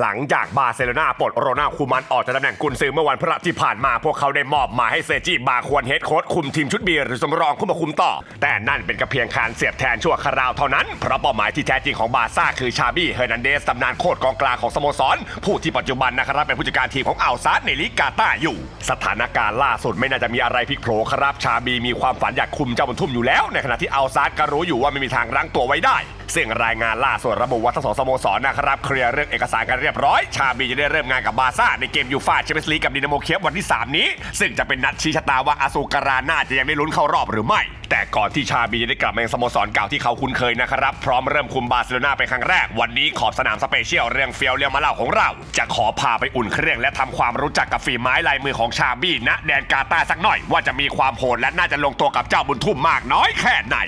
หลังจากบาร์เซโลนาปลดโรนัลคูมันออกจากตำแหน่งกุนซือเมื่อวันพฤหัสที่ผ่านมาพวกเขาได้มอบหมายให้เซจิบาควรเฮดโค้ชคุมทีมชุดบีหรือสำรองขึ้นมาคุมต่อ แต่นั่นเป็นกระเพียงการเสียบแทนชั่วคราวเท่านั้น เพราะเป้าหมายที่แท้จริงของบาซ่าคือชาบี้เฮอร์นันเดสตำนานโคตรกองกลางของสโมสร ผู้ที่ปัจจุบันนะครับเป็นผู้จัดการทีมของอัลซาดในลีกกาตาอยู่ สถานการณ์ล่าสุดไม่น่าจะมีอะไรพลิกโผลครับชาบีมีความฝันอยากคุมเจ้าบุญทุ่มอยู่แล้ว ในขณะที่อัลซาดก็รู้อยู่ว่าไม่มีทางรั้งตัวไว้ได้ ซึ่งรายงานล่าสุดระบุว่าทั้งสองสโมสรนะครับเคลียร์เรื่องเอกสารกันเรียบร้อย ชาบีจะได้เริ่มงานกับบาร์ซ่าในเกมยูฟ่าแชมเปี้ยนส์ลีกกับดินาโมเคียฟวันที่ 3 นี้ ซึ่งจะเป็นนัดชี้ชะตาว่าอาซูการาน่าจะยังได้ลุ้นเข้ารอบหรือไม่ แต่ก่อนที่ชาบีจะได้กลับมายังสโมสรเก่าที่เขาคุ้นเคยนะครับพร้อมเริ่มคุมบาร์เซโลนาเป็นครั้งแรก วันนี้ขอบสนามสเปเชียลเรื่องเฟียวเรียวมาเล่าของเรา จะขอพาไปอุ่นเครื่องและทำความรู้จักกับฝีไม้ลายมือของชาบีณแดนกาตาสักหน่อย ว่าจะมีความโหดและน่าจะลงตัวกับเจ้าบุญทุ่มมากน้อยแค่ไหน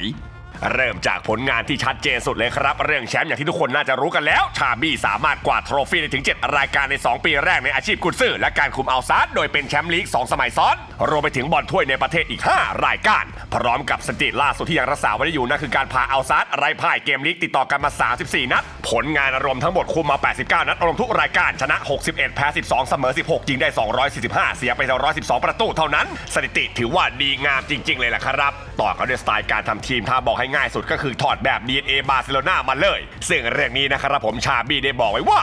เริ่มจากผลงานที่ชัดเจนสุดเลยครับ เรื่องแชมป์อย่างที่ทุกคนน่าจะรู้กันแล้ว ชาบี้สามารถกวาดโทรฟี่ได้ถึง 7 รายการใน 2 ปีแรกในอาชีพกุนซือและการคุมเอาซาดโดยเป็นแชมป์ลีก 2 สมัยซ้อน รวมไปถึงบอลถ้วยในประเทศอีก 5 รายการ พร้อมกับสถิติล่าสุดที่ยังรักษาไว้ได้อยู่นั่นคือการพาเอาซาดไร้พ่ายเกมลีกติดต่อกันมา 34 นัด ผลงานรวมทั้งหมดคุมมา 89 นัดรวมทุกรายการชนะ 61 แพ้ 12 เสมอ 16 ยิงได้ 245 เสียไป112 ประตูเท่านั้น สถิติถือว่าดีงามจริง ๆ เลยแหละครับ ต่อกันด้วยสไตล์การทำทีมถ้าบอกให้ง่ายสุดก็คือถอดแบบ DNA บาร์เซโลนามาเลย ซึ่งเรื่องนี้นะครับผมชาบีได้บอกไว้ว่า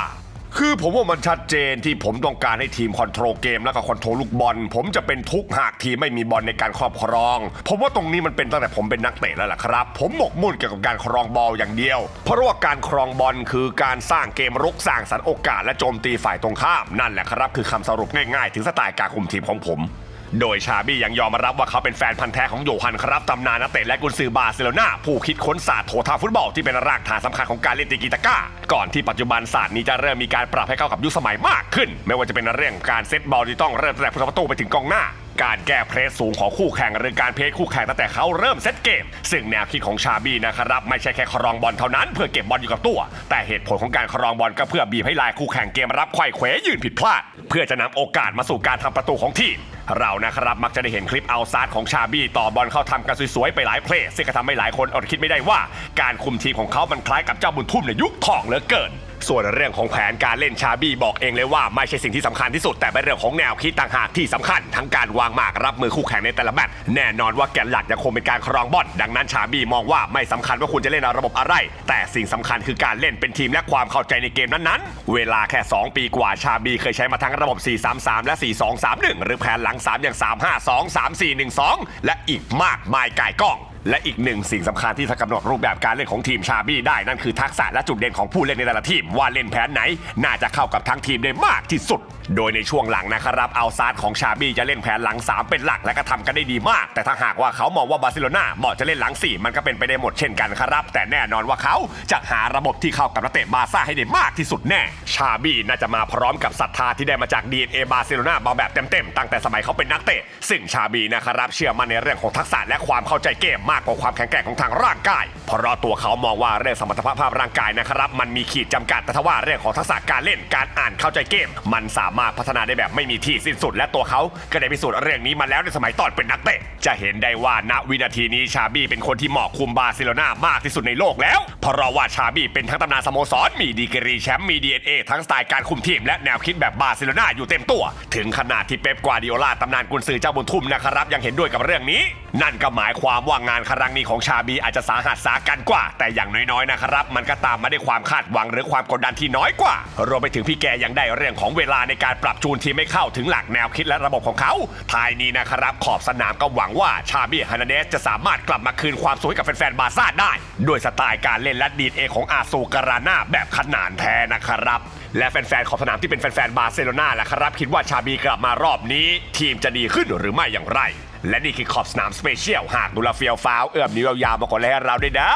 คือผมว่ามันชัดเจนที่ผมต้องการให้ทีมคอนโทรลเกมแล้วก็คอนโทรลลูกบอล ผมจะเป็นทุกข์หากทีมไม่มีบอลในการครอบครอง ผมว่าตรงนี้มันเป็นตั้งแต่ผมเป็นนักเตะแล้วล่ะครับ ผมหมกมุ่นเกี่ยวกับการครองบอลอย่างเดียว เพราะว่าการครองบอลคือการสร้างเกมรุกสร้างสรรค์โอกาสและโจมตีฝ่ายตรงข้ามนั่นแหละครับ คือคำสรุปง่ายๆ ถึงสไตล์การคุมทีมของผม โดยชาบี้ยังยอมรับว่าเขาเป็นแฟนพันธ์แท้ของโยฮันครับตำนานนักเตะและกุนซือบาร์เซโลนาผู้คิดค้นศาสตร์โถทาฟุตบอลที่เป็นรากฐานสำคัญของการเล่นติกิตาก้า ก่อนที่ปัจจุบันศาสตร์นี้จะเริ่มมีการปรับให้เข้ากับยุคสมัยมากขึ้น ไม่ว่าจะเป็นเรื่องการเซตบอลที่ต้องเริ่มตั้งแต่ผู้ทำประตูไปถึงกองหน้าการแก้เพรสสูงของคู่แข่งหรือการเพรสคู่แข่งตั้งแต่เขาเริ่มเซตเกม ซึ่งแนวคิดของชาบีนะครับไม่ใช่แค่ครองบอลเท่านั้นเพื่อเก็บบอลอยู่กับตัว แต่เหตุผลของการครองบอลก็เพื่อบีบให้ลายคู่แข่งเกมรับไขว้เขวยืนผิดพลาด เพื่อจะนำโอกาสมาสู่การทำประตูของทีม เรานะครับมักจะได้เห็นคลิปเอาซาดของชาบี้ต่อบอลเข้าทำกันสวยๆไปหลายเพลย์ซึ่งก็ทำให้หลายคนอดคิดไม่ได้ว่า การคุมทีมของเขามันคล้ายกับเจ้าบุญทุ่มในยุคทองเหลือเกิน ส่วนเรื่องของแผนการเล่นชาบี้บอกเองเลยว่าไม่ใช่สิ่งที่สำคัญที่สุดแต่เป็นเรื่องของแนวคิดต่างหากที่สำคัญ ทั้งการวางหมากรับมือคู่แข่งในแต่ละแมตช์แน่นอนว่าแกนหลักยังคงเป็นการครองบอลดังนั้นชาบี้มองว่าไม่สำคัญว่าคุณจะเล่นระบบอะไร แต่สิ่งสำคัญคือการเล่นเป็นทีมและความเข้าใจในเกมนั้นๆ เวลาแค่ 2 ปีกว่าชาบี้เคยใช้มาทั้งระบบ 4-3-3 และ 4-2-3-1 หรือแผนหลัง 3 อย่าง 3-5-2-3-4-1-2 และอีกมากมายก่ายก้อง และอีกหนึ่งสิ่งสำคัญที่จะกำหนดรูปแบบการเล่นของทีมชาบี้ได้นั่นคือทักษะและจุดเด่นของผู้เล่นในแต่ละทีม ว่าเล่นแผนไหน น่าจะเข้ากับทั้งทีมได้มากที่สุด โดยในช่วงหลังนะครับเอาซาดของชาบี้จะเล่นแผนหลัง 3 เป็นหลักและก็ทำกันได้ดีมาก แต่ถ้าหากว่าเขามองว่าบาร์เซโลนาเหมาะจะเล่นหลัง 4 มันก็เป็นไปได้หมดเช่นกันครับ แต่แน่นอนว่าเขาจะหาระบบที่เข้ากับนักเตะบาร์ซ่าให้ได้มากที่สุดแน่ ชาบี้น่าจะมาพร้อมกับศรัทธาที่ได้มาจาก DNA บาร์เซโลนามาแบบเต็มๆตั้งแต่สมัยเขาเป็นนักเตะซึ่งชาบีนะครับเชื่อมั่นในเรื่องของทักษะและความเข้าใจเกมมากกว่าความแข็งแกร่งของทางร่างกาย เพราะตัวเขามองว่าเรื่องสมรรถภาพร่างกายนะครับ มันมีขีดจำกัดแต่ถ้าว่าเรื่องของทักษะการเล่นการอ่านเข้าใจเกม มันสามารถพัฒนาได้แบบไม่มีที่สิ้นสุด และตัวเขาก็ได้พิสูจน์เรื่องนี้มาแล้วในสมัยตอนเป็นนักเตะจะเห็นได้ว่าณวินาทีนี้ชาบี้เป็นคนที่เหมาะคุมบาร์เซโลนามากที่สุดในโลกแล้วเพราะว่าชาบี้เป็นทั้งตำนานสโมสรมีดีกรีแชมป์มี DNA ทั้งสไตล์การคุมทีมและแนวคิดแบบบาร์เซโลนาอยู่เต็มตัว ถึงขนาดที่เป๊ปกวาดิโอลาตำนานกุนซือเจ้าบุญทุ่มนะครับยังเห็นด้วยกับเรื่องนี้นั่นก็หมายความว่างานครั้งนี้ของชาบีอาจจะสาหัสสากันกว่า แต่อย่างน้อยๆนะครับ มันก็ตามมาด้วยความคาดหวังหรือความกดดันที่น้อยกว่า รวมไปถึงพี่แกยังได้เรื่องของเวลาในการปรับจูนทีมให้เข้าถึงหลักแนวคิดและระบบของเขาท้ายนี้นะครับ ขอบสนามก็หวังว่าชาบีฮานาเดสจะสามารถกลับมาคืนความสวยกับแฟนๆบาร์ซ่าได้ด้วยสไตล์การเล่นและดีดเอของอาซูการาน่าแบบขนานแท้นะครับและแฟนๆ ขอบสนามที่เป็นแฟนๆ บาร์เซโลนาแหละครับ คิดว่าชาบีกลับมารอบนี้ ทีมจะดีขึ้นหรือไม่อย่างไร และนี่คือขอบสนามสเปเชียล หากดูแลเฟียวฟ้าวเอื้อมนิ้วยาวๆมาก่อนแล้วเราด้วยนะ